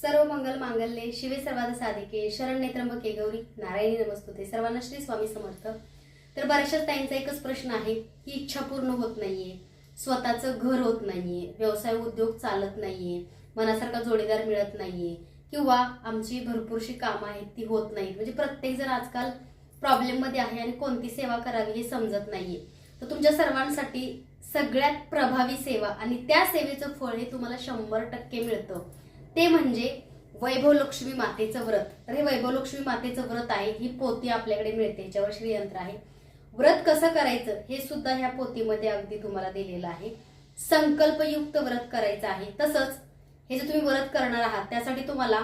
सर्व मंगल मांगल्ये शिवे सर्वाद साधिके शरण्ये त्र्यंबके गौरी नारायणी नमस्तुते. सर्वांना श्री स्वामी समर्थ. तर बऱ्याचशाच ताईंचा एकच प्रश्न आहे की इच्छा पूर्ण होत नाहीये स्वतःचं घर होत नाहीये व्यवसाय उद्योग चालत नाहीये मनासारखा जोडीदार मिळत नाहीये किंवा आमची भरपूरशी कामं आहेत ती होत नाहीत. म्हणजे प्रत्येक जण आजकाल प्रॉब्लेममध्ये आहे आणि कोणती सेवा करावी हे समजत नाहीये. तर तुमच्या सर्वांसाठी सगळ्यात प्रभावी सेवा आणि त्या सेवेचं फळ हे तुम्हाला शंभर टक्के मिळतं. ते म्हणजे वैभव लक्ष्मी मातेचं व्रत. तर हे वैभव लक्ष्मी मातेचं व्रत आहे ही पोती आपल्याकडे मिळते याच्यावर श्रीयंत्र आहे. व्रत कसं करायचं हे सुद्धा ह्या पोतीमध्ये अगदी तुम्हाला दिलेलं आहे. संकल्पयुक्त व्रत करायचं आहे. तसंच हे जे तुम्ही व्रत करणार आहात त्यासाठी तुम्हाला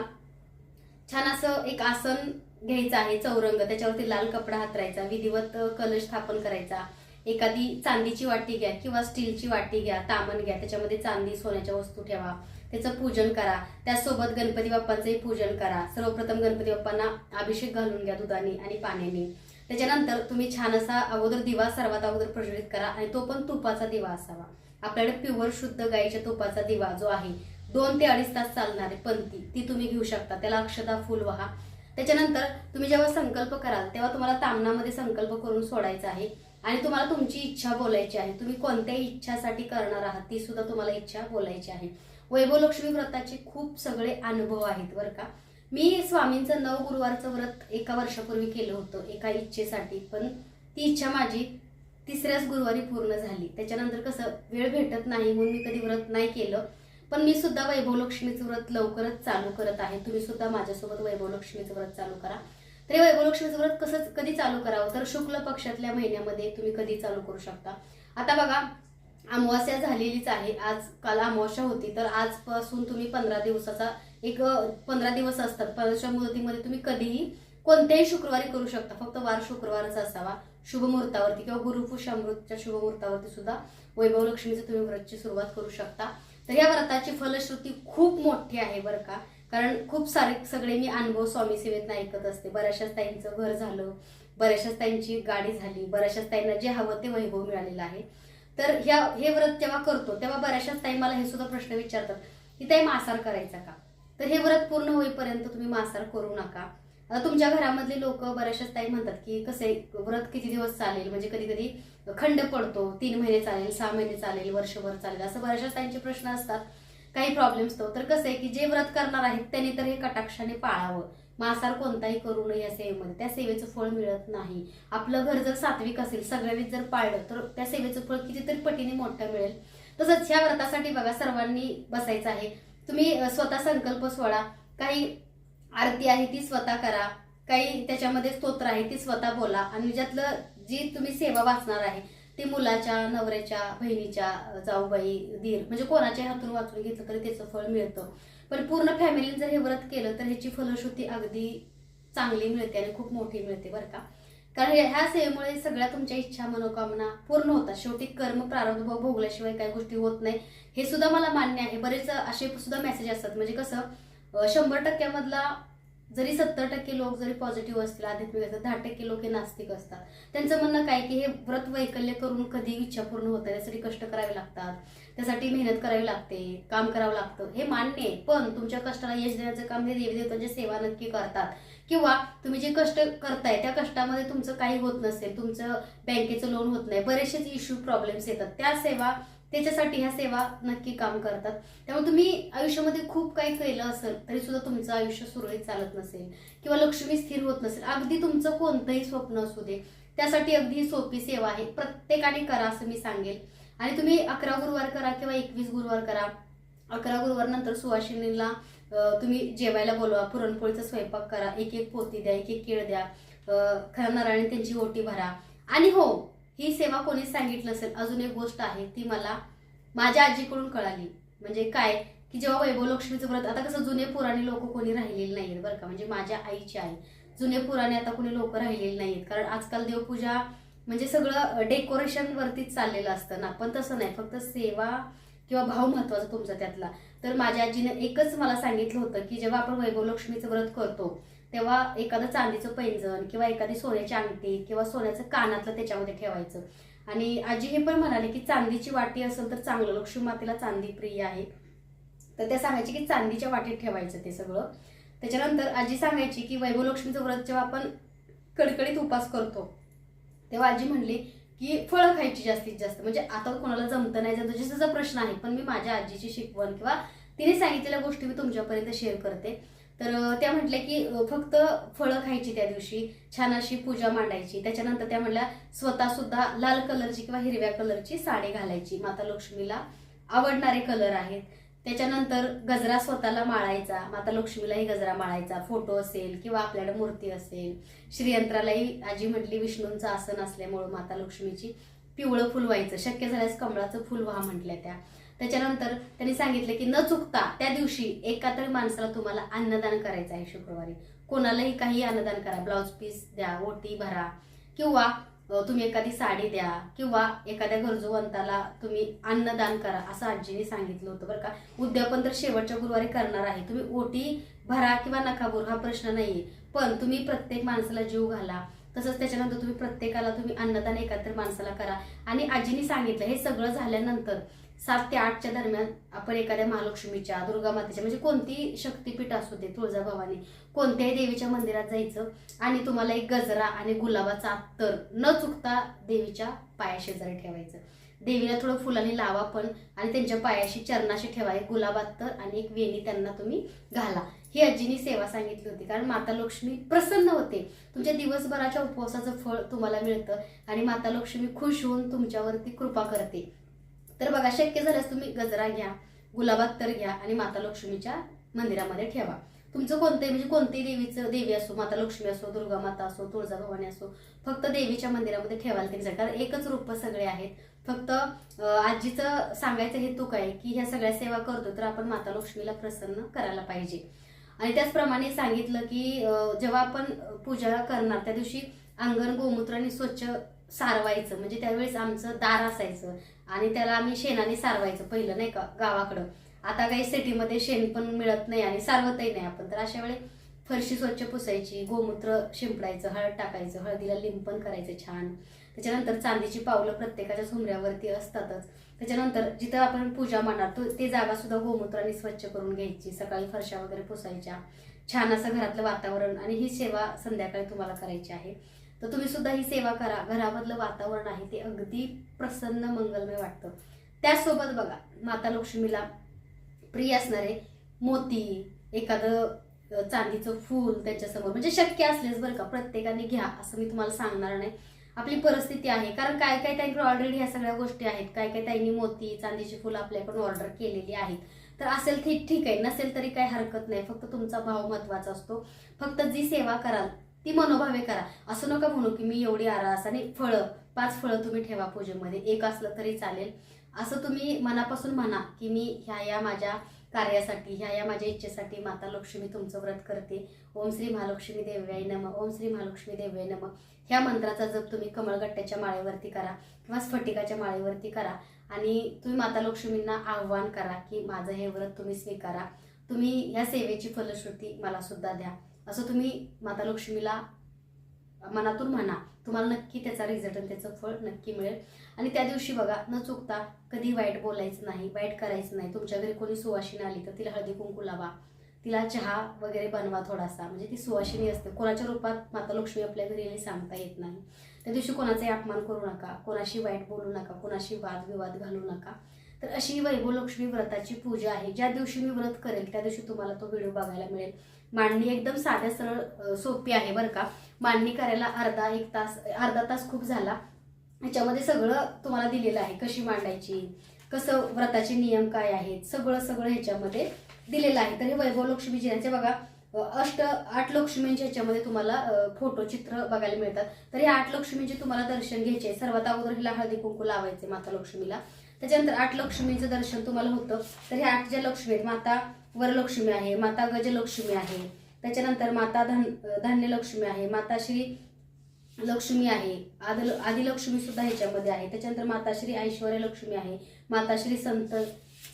छान असं एक आसन घ्यायचं आहे चौरंग. त्याच्यावरती लाल कपडा हातरायचा विधिवत कलश स्थापन करायचा. एखादी चांदीची वाटी घ्या किंवा स्टीलची वाटी घ्या तामण घ्या त्याच्यामध्ये चांदी सोन्याच्या वस्तू ठेवा. त्याचं पूजन करा. त्यासोबत गणपती बाप्पांचंही पूजन करा. सर्वप्रथम गणपती बाप्पांना अभिषेक घालून घ्या दुधाने आणि पाण्याने. त्याच्यानंतर तुम्ही छान असा अगोदर दिवा सर्वात अगोदर प्रज्वलित करा आणि तो पण तुपाचा दिवा असावा. आपल्याकडे प्युअर शुद्ध गाईच्या तुपाचा दिवा जो आहे दोन ते अडीच तास चालणारी पंथी ती तुम्ही घेऊ शकता. त्याला अक्षता फुल व्हा. त्याच्यानंतर तुम्ही जेव्हा संकल्प कराल तेव्हा तुम्हाला तामणामध्ये संकल्प करून सोडायचा आहे आणि तुम्हाला तुमची इच्छा बोलायची आहे. तुम्ही कोणत्याही इच्छासाठी करणार आहात ती सुद्धा तुम्हाला इच्छा बोलायची आहे. वैभवलक्ष्मी व्रताचे खूप सगळे अनुभव आहेत बरं का. मी स्वामींचं नव गुरुवारचं व्रत एका वर्षापूर्वी केलं होतं एका इच्छेसाठी. पण ती इच्छा माझी तिसऱ्याच गुरुवारी पूर्ण झाली. त्याच्यानंतर कसं वेळ भेटत नाही म्हणून मी कधी व्रत नाही केलं. पण मी सुद्धा वैभवलक्ष्मीचं व्रत लवकरच चालू करत आहे. तुम्ही सुद्धा माझ्यासोबत वैभवलक्ष्मीचं व्रत चालू करा. तर वैभवलक्ष्मीचं व्रत कसं कधी चालू करावं? तर शुक्ल पक्षातल्या महिन्यामध्ये तुम्ही कधी चालू करू शकता? आता बघा अमावस्या झालेलीच आहे. आज काल अमावस्या होती तर आजपासून तुम्ही पंधरा दिवसाचा एक पंधरा दिवस असतात. पंधराच्या मुदतीमध्ये तुम्ही कधीही कोणत्याही शुक्रवारी करू शकता. फक्त वार शुक्रवारच असावा. शुभ मुहूर्तावरती किंवा गुरुपुषामृतच्या शुभ मुहूर्तावरती सुद्धा वैभव लक्ष्मीचं तुम्ही व्रतची सुरुवात करू शकता. तर या व्रताची फलश्रुती खूप मोठी आहे बरं का. कारण खूप सारे सगळे मी अनुभव स्वामी सेवेत ऐकत असते. बऱ्याचशाच ताईंचं घर झालं बऱ्याचशाच ताईंची गाडी झाली बऱ्याचशाच ताईंना जे हवं ते वैभव मिळालेलं आहे. तर ह्या हे व्रत जेव्हा करतो तेव्हा बऱ्याचशाच ताई मला हे सुद्धा प्रश्न विचारतात की ताई मासार करायचा का? तर हे व्रत पूर्ण होईपर्यंत तुम्ही मासार करू नका. तुमच्या घरामधले लोक बऱ्याचशाच ताई म्हणतात की कसे व्रत किती दिवस चालेल? म्हणजे कधी कधी खंड पडतो तीन महिने चालेल सहा महिने चालेल वर्षभर चालेल असं बऱ्याचशाच ताईंचे प्रश्न असतात. काही प्रॉब्लेम्स तो तर कसं आहे की जे व्रत करणार आहेत त्यांनी तर हे कटाक्षाने पाळावं. मासार कोणताही करू नये या सेवेमध्ये. त्या सेवेचं फळ मिळत नाही. आपलं घर जर सात्विक असेल सगळ्यांनी जर पाळलं तर त्या सेवेचं फळ कितीतरी पटीने मोठं मिळेल. तसंच ह्या व्रतासाठी बघा सर्वांनी बसायचं आहे. तुम्ही स्वतः संकल्प सोडा. काही आरती आहे ती स्वतः करा. काही त्याच्यामध्ये स्तोत्र आहे ती स्वतः बोला. आणि ज्यातलं जी तुम्ही सेवा वाचणार आहे ती मुलाच्या नवऱ्याच्या बहिणीच्या जाऊबाई दीर म्हणजे कोणाच्या हातून वाचून घेतलं तरी त्याचं फळ मिळतं. पण पूर्ण फॅमिलीने जर हे व्रत केलं तर ह्याची फलश्रुती अगदी चांगली मिळते आणि खूप मोठी मिळते बरं का. कारण ह्या सेवेमुळे सगळ्या तुमच्या इच्छा मनोकामना पूर्ण होतात. शेवटी कर्म प्रारंभ भोगल्याशिवाय काही गोष्टी होत नाही. हे सुद्धा मला मान्य आहे. बरेच असे सुद्धा मेसेज असतात. म्हणजे कसं शंभर टक्क्यामधला जरी सत्तर टक्के लोक जरी पॉझिटिव्ह असतील आध्यात्मिक असतात दहा टक्के लोक हे नास्तिक असतात. त्यांचं म्हणणं काय की हे व्रत वैकल्य करून कधी इच्छा पूर्ण होत त्यासाठी कष्ट करावे लागतात. त्यासाठी मेहनत करावी लागते काम करावं लागतं. हे मान्य आहे. पण तुमच्या कष्टाला यश देण्याचं काम हे देवी देवतांची सेवा नक्की करतात. किंवा तुम्ही जे कष्ट करताय त्या कष्टामध्ये तुमचं काही होत नसेल तुमचं बँकेचं लोन होत नाही बरेचसेच इश्यू प्रॉब्लेम्स येतात. त्या सेवा त्याच्यासाठी ह्या सेवा नक्की काम करतात. त्यामुळे तुम्ही आयुष्यामध्ये खूप काही केलं असेल तरी सुद्धा तुमचं आयुष्य सुरळीत चालत नसेल किंवा लक्ष्मी स्थिर होत नसेल. अगदी तुमचं कोणतंही स्वप्न असू दे त्यासाठी अगदी ही सोपी सेवा आहे. प्रत्येकाने करा असं मी सांगेल. आणि तुम्ही अकरा गुरुवार करा किंवा एकवीस गुरुवार करा. अकरा गुरुवार नंतर सुवासिनीला तुम्ही जेवायला बोलवा पुरणपोळीचा स्वयंपाक करा एक एक पोती द्या एक एक केळ द्या खरा नारायण त्यांची ओटी भरा. आणि हो ही सेवा कोणीच सांगितलं असेल. अजून एक गोष्ट आहे ती मला माझ्या आजीकडून कळाली. म्हणजे काय? की जेव्हा वैभव लक्ष्मीचं व्रत आता कसं जुने पुराणे लोक कोणी राहिलेले नाहीत बरं का. म्हणजे माझ्या आईची आहे जुने पुराणे आता कोणी लोक राहिलेले नाहीत कारण आजकाल देवपूजा म्हणजे सगळं डेकोरेशन वरतीच चाललेलं असतं ना. पण तसं नाही. फक्त सेवा किंवा भाव महत्त्वाचा तुमचा त्यातला. तर माझ्या आजीनं एकच मला सांगितलं होतं की जेव्हा आपण वैभव लक्ष्मीचं व्रत करतो तेव्हा एखादं चांदीचं पैंजण किंवा एखादी सोन्याची अंगठी किंवा सोन्याचं कानातलं त्याच्यामध्ये ठेवायचं. आणि आजी हे पण म्हणाले की चांदीची वाटी असेल तर चांगलं. लक्ष्मी मातेला चांदी प्रिय आहे. तर त्या सांगायची की चांदीच्या वाटीत ठेवायचं ते सगळं. त्याच्यानंतर आजी सांगायची की वैभवलक्ष्मीचं व्रत जेव्हा आपण कडकडीत उपास करतो तेव्हा आजी म्हणली की फळं खायची जास्तीत जास्त. म्हणजे आता कोणाला जमतं नाही जमतं. जसं प्रश्न आहे पण मी माझ्या आजीची शिकवण किंवा तिने सांगितलेल्या गोष्टी मी तुमच्यापर्यंत शेअर करते. तर त्या म्हटल्या की फक्त फळं खायची त्या दिवशी छान अशी पूजा मांडायची. त्याच्यानंतर त्या म्हटल्या स्वतः सुद्धा लाल कलरची किंवा हिरव्या कलरची साडी घालायची. माता लक्ष्मीला आवडणारे कलर आहेत. त्याच्यानंतर गजरा स्वतःला माळायचा. माता लक्ष्मीलाही गजरा माळायचा. फोटो असेल किंवा आपल्याकडे मूर्ती असेल. श्रीयंत्रालाही आजी म्हटली विष्णूंचं आसन असल्यामुळं माता लक्ष्मीची पिवळं फुल व्हायचं शक्य झाल्यास कमळाचं फुल व्हा म्हटल्या त्या. त्याच्यानंतर त्यांनी सांगितलं की न चुकता त्या दिवशी एका तरी माणसाला तुम्हाला अन्नदान करायचं आहे शुक्रवारी. कोणालाही काही अन्नदान करा. ब्लाऊज पीस द्या ओटी भरा किंवा तुम्ही एखादी साडी द्या किंवा एखाद्या गरजूवंताला तुम्ही अन्नदान करा असं आजीने सांगितलं होतं बरं का. उद्यापन तर शेवटच्या गुरुवारी करणार आहे. तुम्ही ओटी भरा किंवा नका भरू हा प्रश्न नाहीये. पण तुम्ही प्रत्येक माणसाला जीव घाला. तसंच त्याच्यानंतर तुम्ही प्रत्येकाला तुम्ही अन्नदान एकात्र माणसाला करा. आणि आजीने सांगितलं हे सगळं झाल्यानंतर सात ते आठच्या दरम्यान आपण एखाद्या महालक्ष्मीच्या दुर्गा मातेच्या म्हणजे कोणती शक्तीपीठ असू दे तुळजाभवानी कोणत्याही देवीच्या मंदिरात जायचं आणि तुम्हाला एक गजरा आणि गुलाबाचा अत्तर न चुकता देवीच्या पायाशेजारी ठेवायचं. देवीला थोडं फुलांनी लावा पण आणि त्यांच्या पायाशी चरणाशी ठेवा. एक गुलाब अत्तर आणि एक वेणी त्यांना तुम्ही घाला. ही आजीनी सेवा सांगितली होती. कारण माता लक्ष्मी प्रसन्न होते. तुमच्या दिवसभराच्या उपवासाचं फळ तुम्हाला मिळतं आणि माता लक्ष्मी खुश होऊन तुमच्यावरती कृपा करते. तर बघा शक्य झाल्यास तुम्ही गजरा घ्या गुलाबात तर घ्या आणि माता लक्ष्मीच्या मंदिरामध्ये ठेवा. तुमचं कोणते म्हणजे कोणतेही देवीचं देवी असो माता लक्ष्मी असो दुर्गा माता असो तुळजाभवानी असो फक्त देवीच्या मंदिरामध्ये ठेवायला त्यांचं कारण एकच रूप सगळे आहेत फक्त आजीचं सांगायचं हेतू काय? की ह्या सगळ्या सेवा करतो तर आपण माता लक्ष्मीला प्रसन्न करायला पाहिजे. आणि त्याचप्रमाणे सांगितलं की जेव्हा आपण पूजा करणार त्या दिवशी अंगण गोमूत्राने स्वच्छ सारवायचं. म्हणजे त्यावेळेस आमचं दार असायचं आणि त्याला आम्ही शेणाने सारवायचं पहिलं नाही का गावाकडं. आता काही सिटीमध्ये शेण पण मिळत नाही आणि सारवतही नाही आपण. तर अशा वेळी फरशी स्वच्छ पुसायची गोमूत्र शिंपडायचं हळद टाकायचं हळदीला लिंपण करायचं छान. त्याच्यानंतर चांदीची पावलं प्रत्येकाच्या झुमऱ्यावरती असतातच. त्याच्यानंतर जिथं आपण पूजा मांडणार तो ते जागा सुद्धा गोमूत्राने स्वच्छ करून घ्यायची सकाळी फरशा वगैरे पुसायच्या. छान असं घरातलं वातावरण आणि ही सेवा संध्याकाळी तुम्हाला करायची आहे. तर तुम्ही सुद्धा ही सेवा करा. घरामधलं वातावरण आहे ते अगदी प्रसन्न मंगलमय वाटतं. त्याचसोबत बघा माता लक्ष्मीला प्रिय असणारे मोती एखादं चांदीचं फूल त्याच्यासमोर म्हणजे शक्य असलेच बरं का प्रत्येकाने घ्या असं मी तुम्हाला सांगणार नाही. आपली परिस्थिती आहे. कारण काय काय ताईंकडे ऑलरेडी ह्या सगळ्या गोष्टी आहेत. काय काय ताईंनी मोती चांदीची फुलं आपल्याकडून ऑर्डर केलेली आहेत. तर असेल ठीक ठीक आहे. नसेल तरी काही हरकत नाही. फक्त तुमचा भाव महत्त्वाचा असतो. फक्त जी सेवा कराल ती मनोभावे करा. असं नका म्हणू की मी एवढी आरास आणि फळं पाच फळं तुम्ही ठेवा पूजेमध्ये. एक असलं तरी चालेल. असं तुम्ही मनापासून म्हणा की मी ह्या या माझ्या कार्यासाठी ह्या या माझ्या इच्छेसाठी माता लक्ष्मी तुमचं व्रत करते. ओम श्री महालक्ष्मी देव्याय नम. ओम श्री महालक्ष्मी देव्याय नम. ह्या मंत्राचा जप तुम्ही कमळगट्ट्याच्या माळेवरती करा किंवा स्फटिकाच्या माळेवरती करा. आणि तुम्ही माता लक्ष्मींना आव्हान करा की माझं हे व्रत तुम्ही स्वीकारा. तुम्ही ह्या सेवेची फलश्रुती मला सुद्धा द्या. असं तुम्ही माता लक्ष्मीला मनातून म्हणा. तुम्हाला नक्की त्याचा रिझल्ट आणि त्याचं फळ नक्की मिळेल. आणि त्या दिवशी बघा न चुकता कधी वाईट बोलायचं नाही वाईट करायचं नाही. तुमच्या घरी कोणी सुवासिनी आली तर तिला हळदी कुंकू लावा. तिला चहा वगैरे बनवा थोडासा. म्हणजे ती सुवासिनी असते. कोणाच्या रूपात माता लक्ष्मी आपल्या घरी सांगता येत नाही. त्या दिवशी कोणाचाही अपमान करू नका. कोणाशी वाईट बोलू नका. कोणाशी वादविवाद घालू नका. तर अशी वैभव लक्ष्मी व्रताची पूजा आहे. ज्या दिवशी मी व्रत करेल त्या दिवशी तुम्हाला तो व्हिडिओ बघायला मिळेल. मांडणी एकदम साध्या सरळ सोपी आहे बरं का. मांडणी करायला अर्धा एक तास अर्धा तास खूप झाला. याच्यामध्ये सगळं तुम्हाला दिलेलं आहे. कशी मांडायची कसं व्रताचे नियम काय आहेत सगळं सगळं ह्याच्यामध्ये दिलेलं आहे. तर हे वैभव लक्ष्मीजी यांचे बघा अष्ट आठ लक्ष्मींच्या ह्याच्यामध्ये तुम्हाला फोटो चित्र बघायला मिळतात. तर हे आठ लक्ष्मींचे तुम्हाला दर्शन घ्यायचे सर्वात अगोदर हिला हळदी कुंकू लावायचे माता लक्ष्मीला. त्याच्यानंतर आठ लक्ष्मीचं दर्शन तुम्हाला होतं. तर हे आठ ज्या लक्ष्मी आहेत माता वरलक्ष्मी आहे माता गजलक्ष्मी आहे. त्याच्यानंतर माता धन धान्य लक्ष्मी आहे माता श्री लक्ष्मी आहे आदल आदिलक्ष्मी सुद्धा ह्याच्यामध्ये आहे. त्याच्यानंतर माताश्री ऐश्वर्य लक्ष्मी आहे माताश्री संत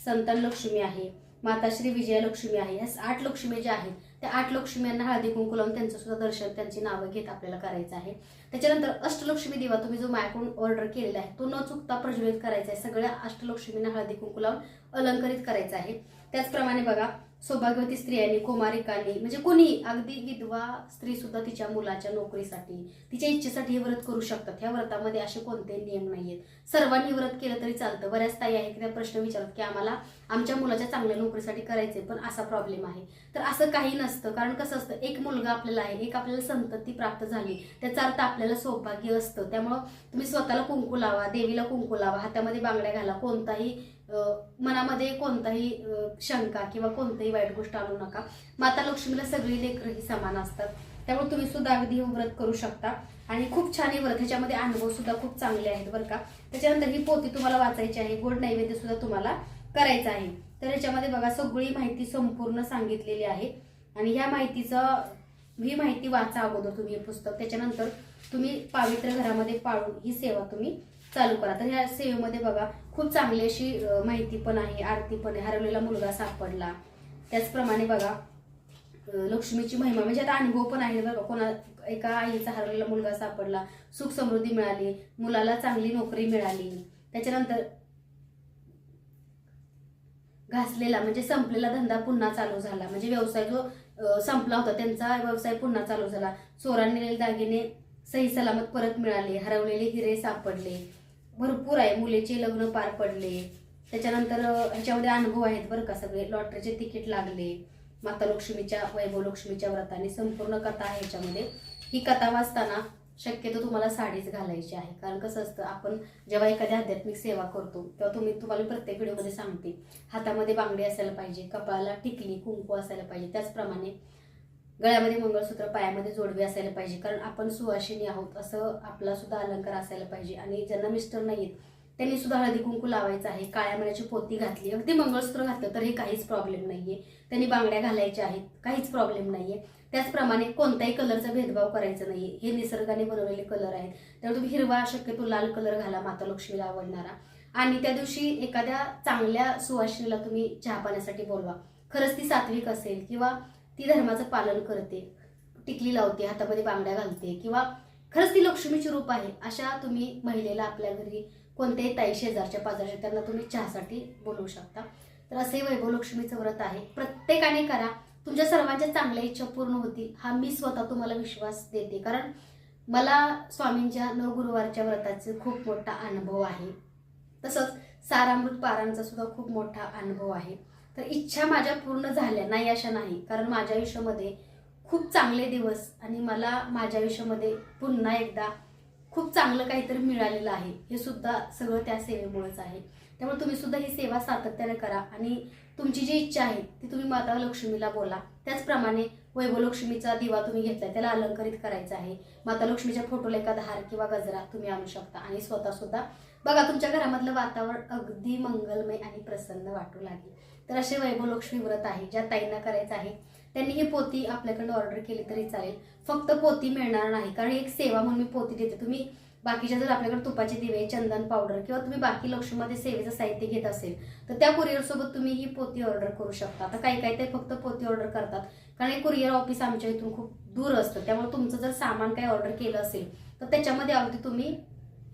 संतान लक्ष्मी आहे माताश्री विजयालक्ष्मी आहे. या आठ लक्ष्मी ज्या आहेत त्या आठ लक्ष्म्यांना हळदी कुंकू लावून त्यांचं सुद्धा दर्शन त्यांची नावं घेत आपल्याला करायचं आहे. त्याच्यानंतर अष्टलक्ष्मी दिवा तुम्ही जो माझ्याकडून ऑर्डर केलेला आहे तो न चुकता प्रज्वलित करायचा आहे. सगळ्या अष्टलक्ष्मींना हळदी कुंकू लावून अलंकरित करायचा आहे. त्याचप्रमाणे बघा सौभाग्यवती स्त्रियांनी कुमारिकांनी म्हणजे कोणी अगदी विधवा स्त्री सुद्धा तिच्या मुलाच्या नोकरीसाठी तिच्या इच्छेसाठी हे व्रत करू शकतात. ह्या व्रतामध्ये असे कोणते नियम नाहीयेत. सर्वांनी व्रत केलं तरी चालतं. बऱ्याच ताई आहेत की त्या प्रश्न विचारतात की आम्हाला आमच्या मुलाच्या चांगल्या नोकरीसाठी करायचे पण असा प्रॉब्लेम आहे. तर असं काही नसतं. कारण कसं असतं एक मुलगा आपल्याला आहे एक आपल्याला संतती प्राप्त झाली त्याचा अर्थ आपल्याला सौभाग्य असतं. त्यामुळं तुम्ही स्वतःला कुंकू लावा देवीला कुंकू लावा हातामध्ये बांगड्या घाला कोणताही मनामध्ये कोणताही शंका किंवा कोणतीही वाईट गोष्ट आणू नका. माता लक्ष्मीला सगळी लेकरं ही समान असतात. त्यामुळे तुम्ही सुद्धा अगदी व्रत करू शकता. आणि खूप छान हे व्रत ह्याच्यामध्ये अनुभव सुद्धा खूप चांगले आहेत बरं का. त्याच्यानंतर ही पोती तुम्हाला वाचायची आहे. गोड नैवेद्य सुद्धा तुम्हाला करायचं आहे. तर ह्याच्यामध्ये बघा सगळी माहिती संपूर्ण सांगितलेली आहे. आणि ह्या माहितीचं ही माहिती वाचा अगोदर तुम्ही हे पुस्तक. त्याच्यानंतर तुम्ही पावित्र्य घरामध्ये पाळून ही सेवा तुम्ही चालू करा. तर ह्या सेवेमध्ये बघा खूप चांगली अशी माहिती पण आहे आरती पण आहे. हरवलेला मुलगा सापडला. त्याचप्रमाणे बघा लक्ष्मीची महिमा. म्हणजे आता अनुभव पण आहे बघा कोणा एका आईचा हरवलेला मुलगा सापडला सुख समृद्धी मिळाली मुलाला चांगली नोकरी मिळाली. त्याच्यानंतर घासलेला म्हणजे संपलेला धंदा पुन्हा चालू झाला. म्हणजे व्यवसाय जो संपला होता त्यांचा व्यवसाय पुन्हा चालू झाला. चोरांनी दागिने सही सलामत परत मिळाले. हरवलेले हिरे सापडले. भरपूर आहे. मुलीचे लग्न पार पडले. त्याच्यानंतर ह्याच्यामध्ये अनुभव आहेत बरं का सगळे. लॉटरीचे तिकीट लागले. माता लक्ष्मीच्या वैभव लक्ष्मीच्या व्रताने संपूर्ण कथा आहे ह्याच्यामध्ये. ही कथा वाचताना शक्यतो तुम्हाला साडीच घालायची आहे. कारण कसं असतं आपण जेव्हा एखाद्या आध्यात्मिक सेवा करतो तेव्हा तुम्ही तुम्हाला प्रत्येक व्हिडिओमध्ये सांगते. हातामध्ये बांगडी असायला पाहिजे कपाळाला टिकली कुंकू असायला पाहिजे. त्याचप्रमाणे गळ्यामध्ये मंगळसूत्र पायामध्ये जोडवे असायला पाहिजे कारण आपण सुवासिनी आहोत असं आपला सुद्धा अलंकार असायला पाहिजे. आणि ज्यांना मिस्टर नाहीत त्यांनी सुद्धा हळदी कुंकू लावायचं आहे काळ्या मण्याची पोती घातली. अगदी मंगळसूत्र घातलं तर हे काहीच प्रॉब्लेम नाहीये. त्यांनी बांगड्या घालायच्या आहेत काहीच प्रॉब्लेम नाहीये. त्याचप्रमाणे कोणत्याही कलरचा भेदभाव करायचा नाहीये. हे निसर्गाने बनवलेले कलर आहेत. त्यामुळे तुम्ही हिरवा शक्यतो लाल कलर घाला माता लक्ष्मीला आवडणारा. आणि त्या दिवशी एखाद्या चांगल्या सुवासिनीला तुम्ही चहा पाण्यासाठी बोलवा. खरंच ती सात्विक असेल किंवा ती धर्माचं पालन करते टिकली लावते हातामध्ये बांगड्या घालते किंवा खरंच ती लक्ष्मीची रूप आहे अशा तुम्ही महिलेला आपल्या घरी कोणत्याही ताई शेजारच्या पाजारच्या त्यांना तुम्ही चहासाठी बोलवू शकता. तर असे वैभव लक्ष्मीचं व्रत आहे. प्रत्येकाने करा. तुमच्या सर्वांच्या चांगल्या इच्छा पूर्ण होतील हा मी स्वतः तुम्हाला विश्वास देते. कारण मला स्वामींच्या नवगुरुवारच्या गुरुवारच्या व्रताचे खूप मोठा अनुभव आहे. तसंच सारामृत पारांचा सुद्धा खूप मोठा अनुभव आहे. तर इच्छा माझ्या पूर्ण झाल्या. नाही अशा नाही. कारण माझ्या आयुष्यामध्ये खूप चांगले दिवस आणि मला माझ्या आयुष्यामध्ये पुन्हा एकदा खूप चांगलं काहीतरी मिळालेलं आहे. हे सुद्धा सगळं त्या सेवेमुळेच आहे. त्यामुळे तुम्ही सुद्धा ही सेवा सातत्याने करा आणि तुमची जी इच्छा आहे ती तुम्ही माता लक्ष्मीला बोला. त्याचप्रमाणे वैभव लक्ष्मीचा दिवा तुम्ही घेतला त्याला अलंकरित करायचा आहे. माता लक्ष्मीच्या फोटोला एखादा हार किंवा गजरा तुम्ही आणू शकता आणि स्वतःसुद्धा बघा तुमच्या घरामधलं वातावरण अगदी मंगलमय आणि प्रसन्न वाटू लागेल. तर असे वैभव लक्ष्मी व्रत आहे ज्या ताईंना करायचं आहे. त्यांनी ही पोती आपल्याकडनं ऑर्डर केली तरी चालेल. फक्त पोती मिळणार नाही कारण एक सेवा म्हणून मी पोती देते. तुम्ही बाकीच्या जर आपल्याकडे तुपाचे दिवे चंदन पावडर किंवा तुम्ही बाकी लक्ष्मीमध्ये सेवेचं साहित्य घेत असेल तर त्या कुरिअरसोबत तुम्ही ही पोती ऑर्डर करू शकता. आता काही काही ते फक्त पोती ऑर्डर करतात कारण हे कुरिअर ऑफिस आमच्या इथून खूप दूर असतं. त्यामुळे तुमचं जर सामान काही ऑर्डर केलं असेल तर त्याच्यामध्ये अगदी तुम्ही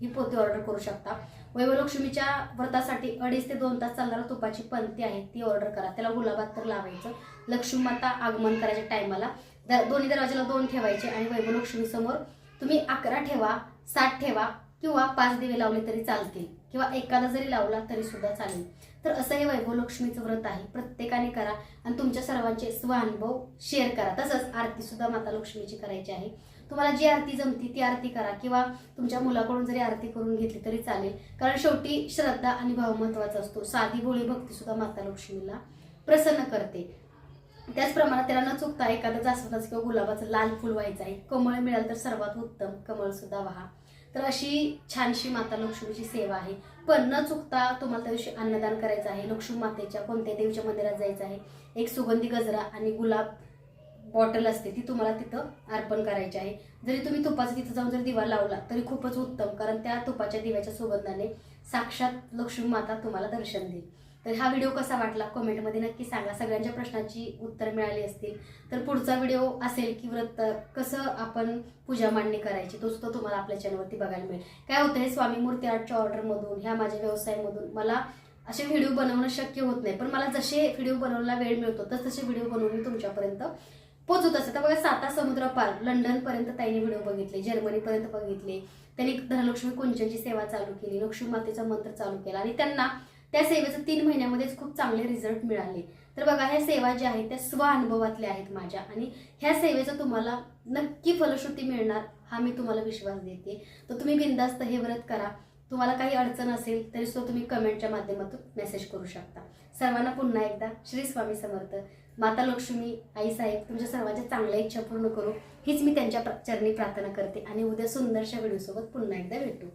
ही पोती ऑर्डर करू शकता. वैभवलक्ष्मीच्या व्रतासाठी अडीच ते दोन तास चालणारा तुपाची पंथी आहे ती ऑर्डर करा. त्याला गुलाबात तर लावायचं. लक्ष्मी माता आगमन करायच्या टायमाला दोन्ही दरवाजाला दोन ठेवायचे आणि वैभवलक्ष्मीसमोर तुम्ही अकरा ठेवा सात ठेवा किंवा पाच दिवे लावले तरी चालतील. किंवा एखादा जरी लावला तरी सुद्धा चालेल. तर असं हे वैभव लक्ष्मीचं व्रत आहे. प्रत्येकाने करा आणि तुमच्या सर्वांचे स्वानुभव शेअर करा. तसंच आरती सुद्धा माता लक्ष्मीची करायची आहे. तुम्हाला जी आरती जमती ती आरती करा. किंवा तुमच्या मुलाकडून जरी आरती करून घेतली तरी चालेल. कारण शेवटी श्रद्धा आणि भाव महत्त्वाचा असतो. साधी भोळी भक्ती सुद्धा माता लक्ष्मीला प्रसन्न करते. त्याचप्रमाणे त्याला न चुकता एखादं जास्वंदाचं किंवा गुलाबाचं लाल फुल व्हायचं आहे कमळ मिळालं तर सर्वात उत्तम कमळ सुद्धा व्हा. तर अशी छानशी माता लक्ष्मीची सेवा आहे. पण न चुकता तुम्हाला त्या दिवशी अन्नदान करायचं आहे. लक्ष्मी मातेच्या कोणत्या देवीच्या मंदिरात जायचं आहे. एक सुगंधी गजरा आणि गुलाब बॉटल असते ती तुम्हाला तिथं अर्पण करायची आहे. जरी तुम्ही तुपाचा तिथं जाऊन जर दिवा लावला तरी खूपच उत्तम कारण त्या तुपाच्या दिव्याच्या सुगंधाने साक्षात लक्ष्मी माता तुम्हाला दर्शन देईल. तर हा व्हिडिओ कसा वाटला कमेंटमध्ये नक्की सांगा. सगळ्यांच्या प्रश्नाची उत्तर मिळाली असतील तर पुढचा व्हिडिओ असेल की व्रत कसं आपण पूजा मांडणी करायची तो सुद्धा तुम्हाला आपल्या चॅनलवरती बघायला मिळेल. काय होतं हे स्वामी मूर्ती आर्टच्या ऑर्डरमधून ह्या माझ्या व्यवसायामधून मला असे व्हिडिओ बनवणं शक्य होत नाही. पण मला जसे व्हिडिओ बनवायला वेळ मिळतो तस तसे व्हिडिओ बनवून मी तुमच्यापर्यंत पोचत असते तर बघा साता समुद्र पार लंडनपर्यंत त्यांनी व्हिडिओ बघितले जर्मनीपर्यंत बघितले. त्यांनी धनलक्ष्मी कुंचनची सेवा चालू केली लक्ष्मी मातेचा मंत्र चालू केला आणि त्यांना त्या सेवेचं तीन महिन्यामध्येच खूप चांगले रिझल्ट मिळाले. तर बघा ह्या सेवा ज्या आहेत त्या स्व अनुभवातल्या आहेत माझ्या आणि ह्या सेवेचं तुम्हाला नक्की फलश्रुती मिळणार हा मी तुम्हाला विश्वास देते. तर तुम्ही बिंदास्त हे व्रत करा. तुम्हाला काही अडचण असेल तरी सुद्धा तुम्ही कमेंटच्या माध्यमातून मेसेज करू शकता. सर्वांना पुन्हा एकदा श्री स्वामी समर्थ. माता लक्ष्मी आई साहेब तुमच्या सर्वांच्या चांगल्या इच्छा पूर्ण करू. हीच मी त्यांच्या चरणी प्रार्थना करते. आणि उद्या सुंदरशा व्हिडिओसोबत पुन्हा एकदा भेटू.